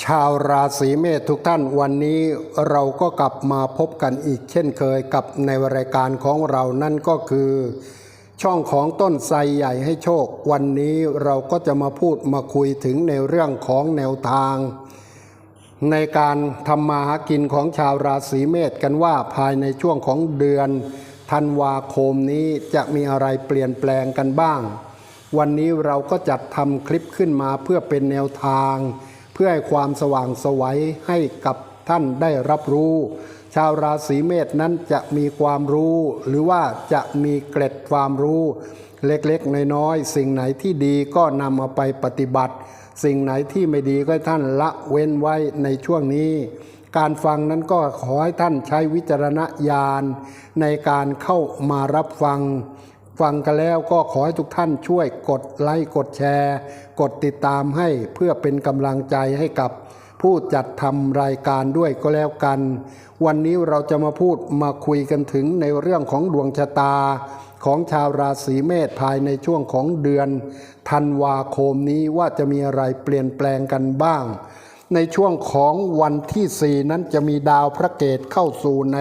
ชาวราศีเมษทุกท่านวันนี้เราก็กลับมาพบกันอีกเช่นเคยกับในรายการของเรานั่นก็คือ ช่องของต้นไทรใหญ่ให้โชค วันนี้เราก็จะมาพูดมาคุยถึงในเรื่องของแนวทาง ในการทำมาหากินของชาวราศีเมษกันว่าภายในช่วงของเดือนธันวาคมนี้จะมีอะไรเปลี่ยนแปลงกันบ้าง วันนี้เราก็จัดทำคลิปขึ้นมาเพื่อเป็นแนวทาง พื่อให้ความสว่างสวัยให้กับท่านได้รับรู้ ชาวราศีเมษนั้นจะมีความรู้ หรือว่าจะมีเกร็ดความรู้ เล็กๆน้อยๆสิ่งไหนที่ดีก็นำเอาไปปฏิบัติ สิ่งไหนที่ไม่ดีก็ท่านละเว้นไว้ในช่วงนี้ การฟังนั้นก็ขอให้ท่านใช้วิจารณญาณในการเข้ามารับฟัง ฟังกันแล้วก็ขอให้ทุกท่านช่วยกดไลค์กดแชร์ กดติดตามให้เพื่อเป็นกำลังใจให้กับผู้จัดทำรายการด้วยก็แล้วกัน วันนี้เราจะมาพูดมาคุยกันถึงในเรื่องของดวงชะตา ของชาวราศีเมษภายในช่วงของเดือนธันวาคมนี้ว่าจะมีอะไรเปลี่ยนแปลงกันบ้าง ในช่วงของวันที่สี่นั้นจะมีดาวพระเกตเข้าสู่ใน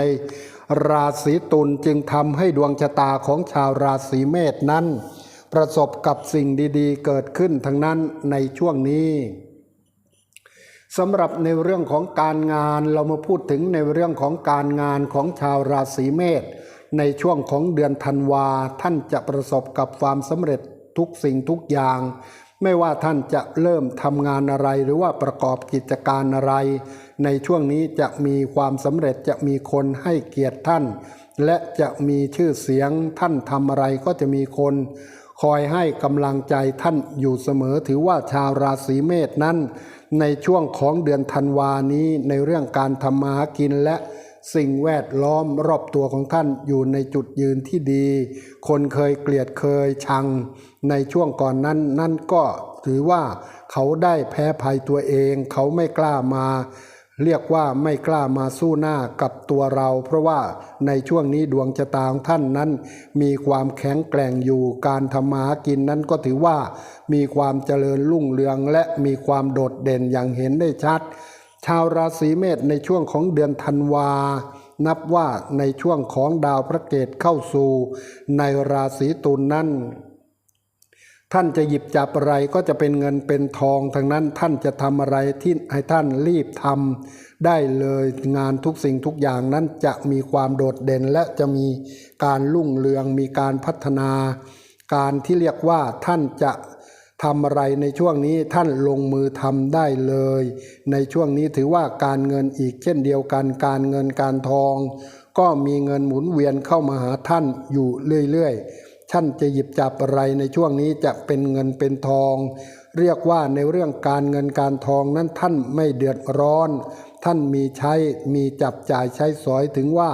ราศีตุลจึงทำให้ดวงชะตาของชาวราศีเมษนั้น ประสบกับสิ่งดีๆ เกิดขึ้นทั้งนั้นในช่วงนี้สำหรับในเรื่องของการงานเรามาพูดถึงในเรื่องของการงานของชาวราศีเมษในช่วงของเดือนธันวาท่านจะประสบกับความสำเร็จทุกสิ่งทุกอย่าง ไม่ว่าท่านจะเริ่มทำงานอะไรหรือว่าประกอบกิจการอะไร ในช่วงนี้จะมีความสำเร็จจะมีคนให้เกียรติท่าน และจะมีชื่อเสียงท่านทำอะไรก็จะมีคน คอยให้กำลังใจท่านอยู่เสมอถือว่าชาวราศีเมษนั้น ในช่วงของเดือนธันวานี้ในเรื่องการทำมาหากินและ สิ่งแวดล้อมรอบตัวของท่านอยู่ในจุดยืนที่ดี คนเคยเกลียดเคยชัง ในช่วงก่อนนั้นนั่นก็ถือว่าเขาได้แพ้ภัยตัวเอง เขาไม่กล้ามา เรียกว่าไม่กล้ามาสู้หน้ากับตัวเรา เพราะว่าในช่วงนี้ดวงชะตาของท่านนั้น มีความแข็งแกร่งอยู่การทำมาหากินนั้นก็ถือว่า มีความเจริญรุ่งเรืองและมีความโดดเด่นอย่างเห็นได้ชัด ชาวราศีเมษในช่วงของเดือนธันวา นับว่าในช่วงของดาวพระเกตเข้าสู่ ในราศีตุลนนั้น ท่านจะหยิบจับอะไรก็จะเป็นเงินเป็นทองทั้งนั้นท่านจะทำอะไรที่ให้ท่านรีบทำได้เลยงานทุกสิ่งทุกอย่างนั้นจะมีความโดดเด่นและจะมีการรุ่งเรืองมีการพัฒนา การที่เรียกว่าท่านจะ ทำอะไรในช่วงนี้ท่านลงมือทำได้เลย ในช่วงนี้ถือว่าการเงินอีกเช่นเดียวกันการเงินการทอง ก็มีเงินหมุนเวียนเข้ามาหาท่านอยู่เรื่อยๆท่านจะหยิบจับอะไรในช่วงนี้จะเป็นเงินเป็นทอง เรียกว่าในเรื่องการเงินการทองนั้นท่านไม่เดือดร้อน ท่านมีใช้มีจับจ่ายใช้สอยถึงว่า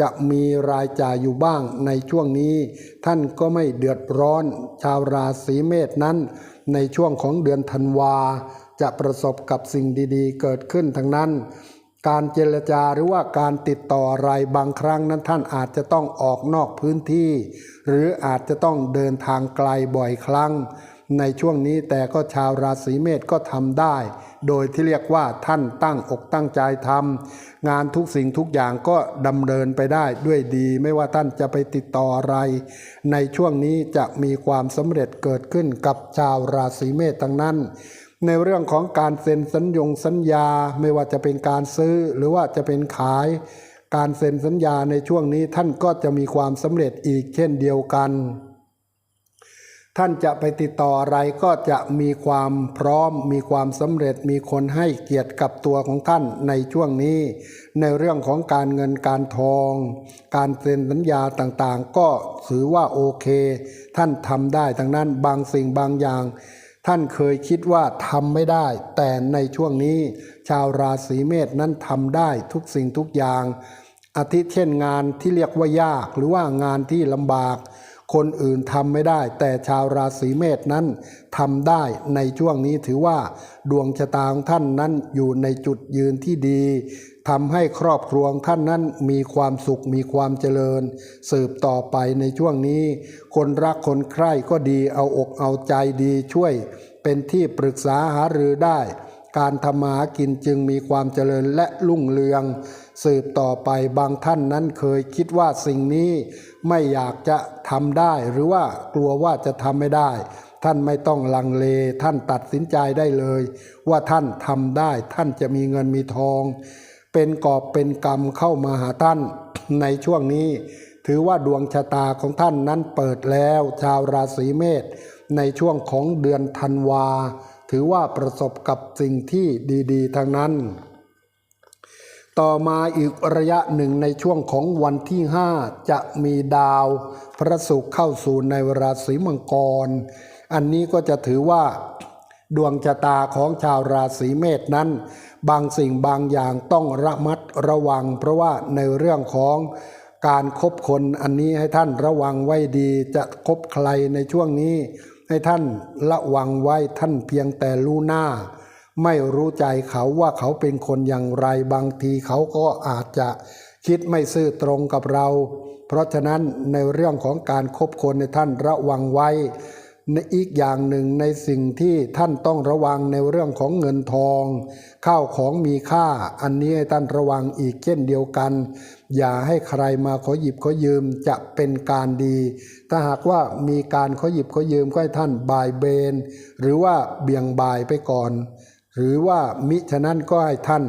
จะมีรายจ่ายอยู่บ้างในช่วงนี้ ท่านก็ไม่เดือดร้อน ชาวราศีเมษนั้น ในช่วงของเดือนธันวา จะประสบกับสิ่งดีๆ เกิดขึ้นทั้งนั้น การเจรจาหรือว่าการติดต่ออะไรบางครั้งนั้นท่านอาจจะต้องออกนอกพื้นที่ หรืออาจจะต้องเดินทางไกลบ่อยครั้ง ในช่วงนี้แต่ก็ชาวราศีเมษก็ทำได้ โดยที่เรียกว่าท่านตั้งอกตั้งใจทำงานทุกสิ่งทุกอย่างก็ดำเนินไปได้ด้วยดี ไม่ว่าท่านจะไปติดต่ออะไร ในช่วงนี้จะมีความสำเร็จเกิดขึ้นกับชาวราศีเมษทั้งนั้น ในเรื่องของการเซ็นสัญญงสัญญา ไม่ว่าจะเป็นการซื้อหรือว่าจะเป็นขาย การเซ็นสัญญาในช่วงนี้ท่านก็จะมีความสำเร็จอีกเช่นเดียวกัน ท่านจะไปติดต่ออะไรก็จะมีความพร้อม มีความสำเร็จมีคนให้เกียรติกับตัวของท่านในช่วงนี้ ในเรื่องของการเงินการทอง การเซ็นสัญญาต่างๆ ก็ถือว่าโอเค ท่านทำได้ทั้งนั้นบางสิ่งบางอย่าง ท่านเคยคิดว่าทำไม่ได้ แต่ในช่วงนี้ ชาวราศีเมษนั้นทำได้ทุกสิ่งทุกอย่างอาทิเช่นงานที่เรียกว่ายากหรือว่างานที่ลำบาก คนอื่นทำไม่ได้ แต่ชาวราศีเมษนั้นทำได้ในช่วงนี้ถือว่า ดวงชะตาของท่านนั้นอยู่ในจุดยืนที่ดีทำให้ครอบครัวงท่านนั้นมีความสุขมีความเจริญ สืบต่อไปในช่วงนี้ คนรักคนใคร่ก็ดีเอาอกเอาใจดีช่วย เป็นที่ปรึกษาหารือได้ การทำมาหากินจึงมีความเจริญและรุ่งเรือง สืบต่อไปบางท่านนั้นเคยคิดว่าสิ่งนี้ไม่อยากจะทำได้หรือว่ากลัวว่าจะทำไม่ได้ ท่านไม่ต้องลังเล ท่านตัดสินใจได้เลย ว่าท่านทำได้ ท่านจะมีเงินมีทอง เป็นกอบเป็นกรรมเข้ามาหาท่านในช่วงนี้ ถือว่าดวงชะตาของท่านนั้นเปิดแล้ว ชาวราศีเมษในช่วงของเดือนธันวา ถือว่าประสบกับสิ่งที่ดี ๆทั้งนั้น ต่อมาอีกระยะหนึ่งในช่วงของวันที่ 5 จะมีดาวพระศุกร์เข้าสู่ในราศีมังกร อันนี้ก็จะถือว่าดวงชะตาของชาวราศีเมษนั้น บางสิ่งบางอย่างต้องระมัดระวัง เพราะว่าในเรื่องของการคบคนอันนี้ให้ท่านระวังไว้ดี จะคบใครในช่วงนี้ ให้ท่านระวังไว้ท่านเพียงแต่รู้หน้า ไม่รู้ใจเขาว่าเขาเป็นคนอย่างไรบางทีเขาก็อาจจะคิดไม่ซื่อตรงกับเรา เพราะฉะนั้นในเรื่องของการคบคนในท่านระวังไว้ในอีกอย่างหนึ่งในสิ่งที่ท่านต้องระวังในเรื่องของเงินทอง ข้าวของมีค่า อันนี้ให้ท่านระวังอีกเช่นเดียวกัน อย่าให้ใครมาขอหยิบขอยืมจะเป็นการดี ถ้าหากว่ามีการขอหยิบขอยืมก็ให้ท่านบ่ายเบน หรือว่าเบี่ยงบ่ายไปก่อน หรือว่ามิฉะนั้นก็ให้ท่าน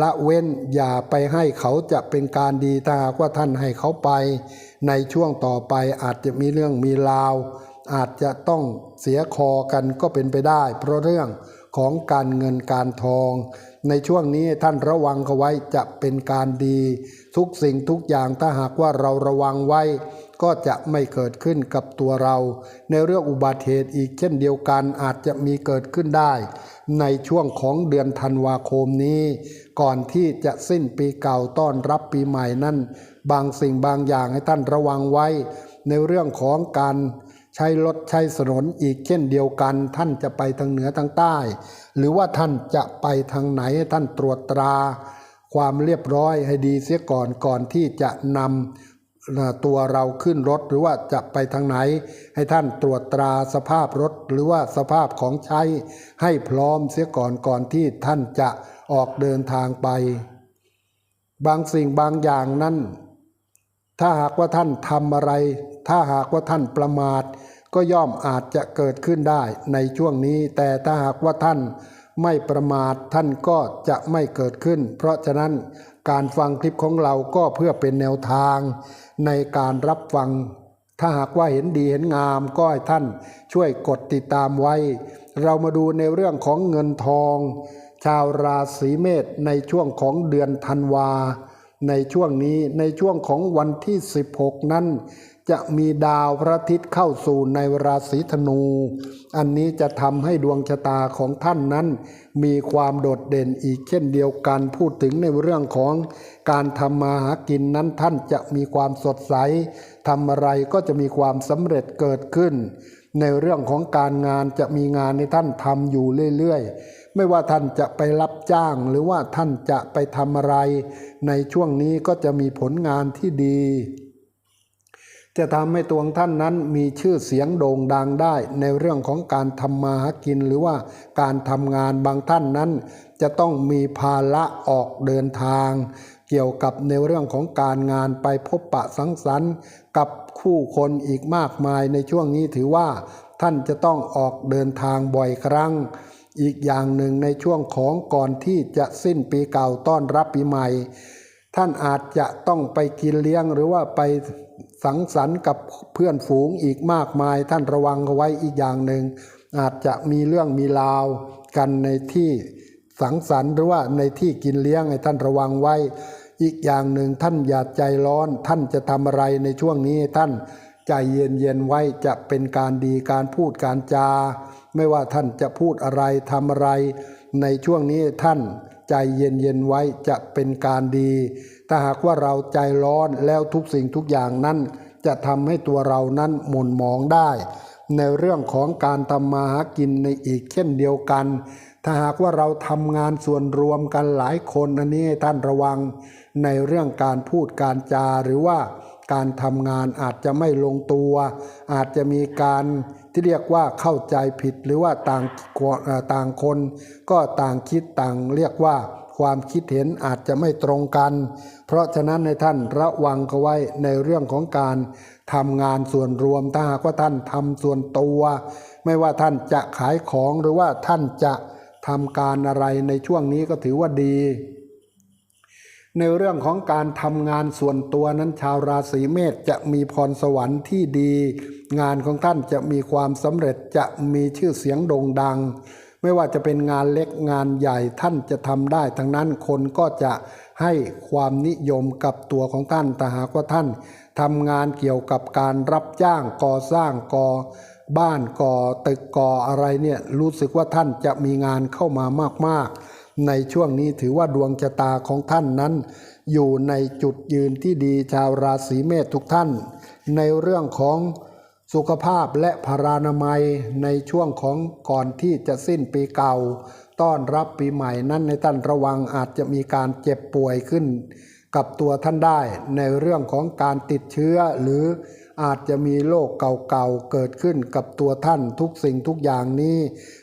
ละเว้นอย่าไปให้เขาจะเป็นการดีถ้าหากว่าท่านให้เขาไป ในช่วงต่อไปอาจจะมีเรื่องมีราว อาจจะต้องเสียคอกันก็เป็นไปได้ เพราะเรื่องของการเงินการทอง ในช่วงนี้ท่านระวังเขาไว้จะเป็นการดี ทุกสิ่งทุกอย่างถ้าหากว่าเราระวังไว้ ก็จะไม่เกิดขึ้นกับตัวเรา ในเรื่องอุบัติเหตุอีกเช่นเดียวกันอาจจะมีเกิดขึ้นได้ ในช่วงของเดือนธันวาคมนี้ ก่อนที่จะสิ้นปีเก่าต้อนรับปีใหม่นั้นบางสิ่งบางอย่างให้ท่านระวังไว้ ในเรื่องของการใช้รถใช้ถนนอีกเช่นเดียวกัน ท่านจะไปทางเหนือทางใต้ หรือว่าท่านจะไปทางไหนท่านตรวจตรา ความเรียบร้อยให้ดีเสียก่อนก่อนที่จะนำ ตัวเราขึ้นรถหรือว่าจะไปทางไหน ให้ท่านตรวจตราสภาพรถหรือว่าสภาพของใช้ ให้พร้อมเสียก่อนก่อนที่ท่านจะออกเดินทางไป บางสิ่งบางอย่างนั้น ถ้าหากว่าท่านทำอะไร ถ้าหากว่าท่านประมาท ก็ย่อมอาจจะเกิดขึ้นได้ในช่วงนี้ แต่ถ้าหากว่าท่าน ไม่ประมาทท่านก็จะไม่เกิดขึ้น เพราะฉะนั้นการฟังคลิปของเราก็เพื่อเป็นแนวทาง ในการรับฟัง ถ้าหากว่าเห็นดีเห็นงามก็ให้ท่านช่วยกดติดตามไว้ เรามาดูในเรื่องของเงินทอง ชาวราศีเมษในช่วงของเดือนธันวาในช่วงนี้ในช่วงของวันที่ 16 นั้น จะมีดาวพระอาทิตย์เข้าสู่ในราศีธนู อันนี้จะทำให้ดวงชะตาของท่านนั้น มีความโดดเด่นอีกเช่นเดียวกันพูดถึงในเรื่องของการทำมาหากินนั้นท่านจะมีความสดใสทำอะไรก็จะมีความสำเร็จเกิดขึ้น ในเรื่องของการงานจะมีงานในท่านทำอยู่เรื่อยๆ ไม่ว่าท่านจะไปรับจ้างหรือว่าท่านจะไปทำอะไร ในช่วงนี้ก็จะมีผลงานที่ดี จะทำให้ตัวของท่านนั้นมีชื่อเสียงโด่งดังได้ ในเรื่องของการทำมาหากินหรือว่าการทำงานบางท่านนั้น จะต้องมีภาระออกเดินทาง เกี่ยวกับในเรื่องของการงานไปพบปะสังสรรค์ กับคู่คนอีกมากมายในช่วงนี้ถือว่า ท่านจะต้องออกเดินทางบ่อยครั้ง อีกอย่างหนึ่งในช่วงของก่อนที่จะสิ้นปีเก่าต้อนรับปีใหม่ ท่านอาจจะต้องไปกินเลี้ยงหรือว่าไป สังสรรค์กับเพื่อนฝูงอีกมากมาย ท่านระวังเอาไว้อีกอย่างหนึ่ง อาจจะมีเรื่องมีราวกันในที่สังสรรค์หรือว่าในที่กินเลี้ยงให้ท่านระวังไว้ อีกอย่างหนึ่งท่านอย่าใจร้อน ท่านจะทำอะไรในช่วงนี้ท่านใจเย็นๆไว้จะเป็นการดีการพูดการจา ไม่ว่าท่านจะพูดอะไรทำอะไร ในช่วงนี้ท่านใจเย็นๆไว้จะเป็นการดี ถ้าหากว่าเราใจร้อนแล้วทุกสิ่งทุกอย่างนั้น จะทำให้ตัวเรานั้นหม่นหมองได้ ในเรื่องของการทำมาหากินในอีกเช่นเดียวกัน ถ้าหากว่าเราทำงานส่วนรวมกันหลายคนอันนี้ท่านระวัง ในเรื่องการพูดการจาหรือว่าการทำงานอาจจะไม่ลงตัว อาจจะมีการที่เรียกว่าเข้าใจผิดหรือว่าต่างต่างคน ก็ต่างคิดต่างเรียกว่า ความคิดเห็นอาจจะไม่ตรงกัน เพราะฉะนั้นในท่านระวังเขาไว้ในเรื่องของการทำงานส่วนรวมถ้าหากว่าท่านทำส่วนตัว ไม่ว่าท่านจะขายของหรือว่าท่านจะทำการอะไรในช่วงนี้ก็ถือว่าดี ในเรื่องของการทำงานส่วนตัวนั้นชาวราศีเมษจะมีพรสวรรค์ที่ดี งานของท่านจะมีความสำเร็จจะมีชื่อเสียงโด่งดัง ไม่ว่าจะเป็นงานเล็กงานใหญ่ท่านจะทำได้ทั้งนั้นคนก็จะให้ความนิยมกับตัวของท่านแต่หากว่าท่านทำงานเกี่ยวกับการรับจ้างก่อสร้างก่อบ้านก่อตึกก่ออะไรเนี่ยรู้สึกว่าท่านจะมีงานเข้ามามากๆ ในช่วงนี้ถือว่าดวงชะตาของท่านนั้น อยู่ในจุดยืนที่ดีชาวราศีเมษทุกท่าน ในเรื่องของ สุขภาพและพารานามัยในช่วงของก่อนที่จะสิ้นปีเก่า ต้อนรับปีใหม่นั้นในท่านระวังอาจจะมีการเจ็บป่วยขึ้น กับตัวท่านได้ในเรื่องของการติดเชื้อหรืออาจจะมีโรคเก่าๆเกิดขึ้นกับตัวท่านทุกสิ่งทุกอย่างนี้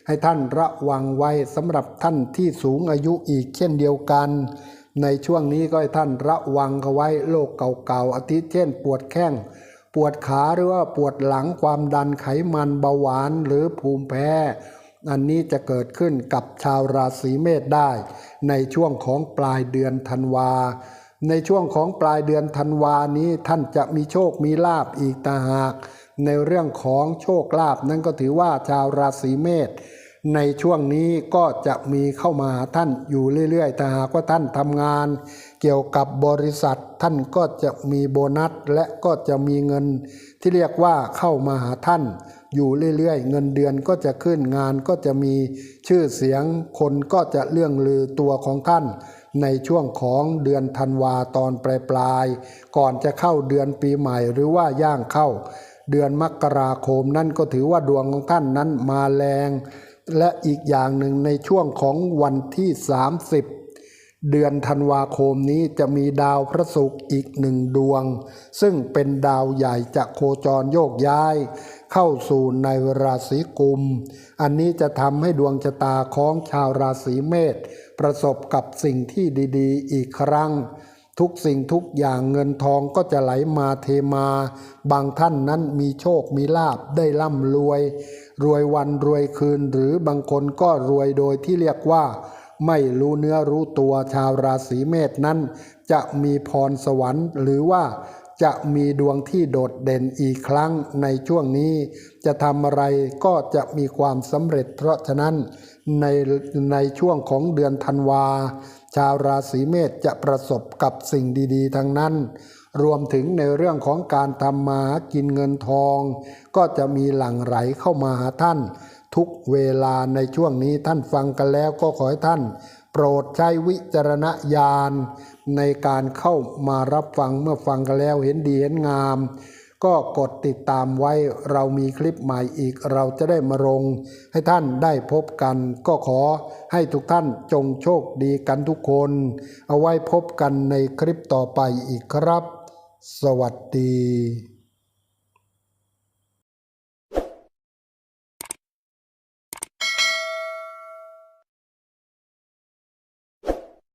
ให้ท่านระวังไว้สำหรับท่านที่สูงอายุอีกเช่นเดียวกัน ในช่วงนี้ก็ให้ท่านระวังเอาไว้โรคเก่าๆอาทิเช่นปวดแข้ง ปวดขาหรือว่าปวดหลังความดันไขมันเบาหวานหรือภูมิแพ้ อันนี้จะเกิดขึ้นกับชาวราศีเมษได้ ในช่วงของปลายเดือนธันวา ในช่วงของปลายเดือนธันวานี้ท่านจะมีโชคมีลาบอีกต่างหาก ในเรื่องของโชคลาภนั้นก็ถือว่าชาวราศีเมษ ในช่วงนี้ก็จะมีเข้ามาท่านอยู่เรื่อยๆแต่หากว่าท่านทำงาน เกี่ยวกับบริษัท ท่านก็จะมีโบนัสและก็จะมีเงิน ที่เรียกว่าเข้ามาหาท่าน อยู่เรื่อยๆ เงินเดือนก็จะขึ้นงานก็จะมีชื่อเสียงคนก็จะเลื่องลือตัวของท่าน ในช่วงของเดือนธันวาตอนปลายปลายก่อนจะเข้าเดือนปีใหม่หรือว่าย่างเข้า เดือนมกราคมนั่นก็ถือว่าดวงของท่านนั้นมาแรง และอีกอย่างหนึ่งในช่วงของวันที่ 30 เดือนธันวาคมนี้จะมีดาวพระศุกร์อีกหนึ่งดวง ซึ่งเป็นดาวใหญ่จะโคจรโยกย้าย เข้าสู่ในราศีกุม อันนี้จะทำให้ดวงชะตาของชาวราศีเมษประสบกับสิ่งที่ดี ๆ อีกครั้ง ทุกสิ่งทุกอย่างเงินทองก็จะไหลมาเทมา บางท่านนั้นมีโชคมีลาบได้ร่ำรวย รวยวันรวยคืนหรือบางคนก็รวยโดยที่เรียกว่า ไม่รู้เนื้อรู้ตัวชาวราศีเมษนั้น จะมีพรสวรรค์หรือว่าจะมีดวงที่โดดเด่นอีกครั้งในช่วงนี้ จะทำอะไรก็จะมีความสำเร็จ เพราะฉะนั้นในในช่วงของเดือนธันวา ชาวราศีเมษจะประสบกับสิ่งดี ๆ ทั้งนั้น รวมถึงในเรื่องของการทำมาหากินเงินทอง ก็จะมีหลั่งไหลเข้ามาหาท่าน ทุกเวลาในช่วงนี้ท่านฟังกันแล้วก็ขอให้ท่าน โปรดใช้วิจารณญาณในการเข้ามารับฟังเมื่อฟังกันแล้วเห็นดีเห็นงาม ก็กดติดตามไว้เรามีคลิปใหม่อีกเราจะได้มาลงให้ท่านได้พบกัน ก็ขอให้ทุกท่านจงโชคดีกันทุกคน เอาไว้พบกันในคลิปต่อไปอีกครับ สวัสดี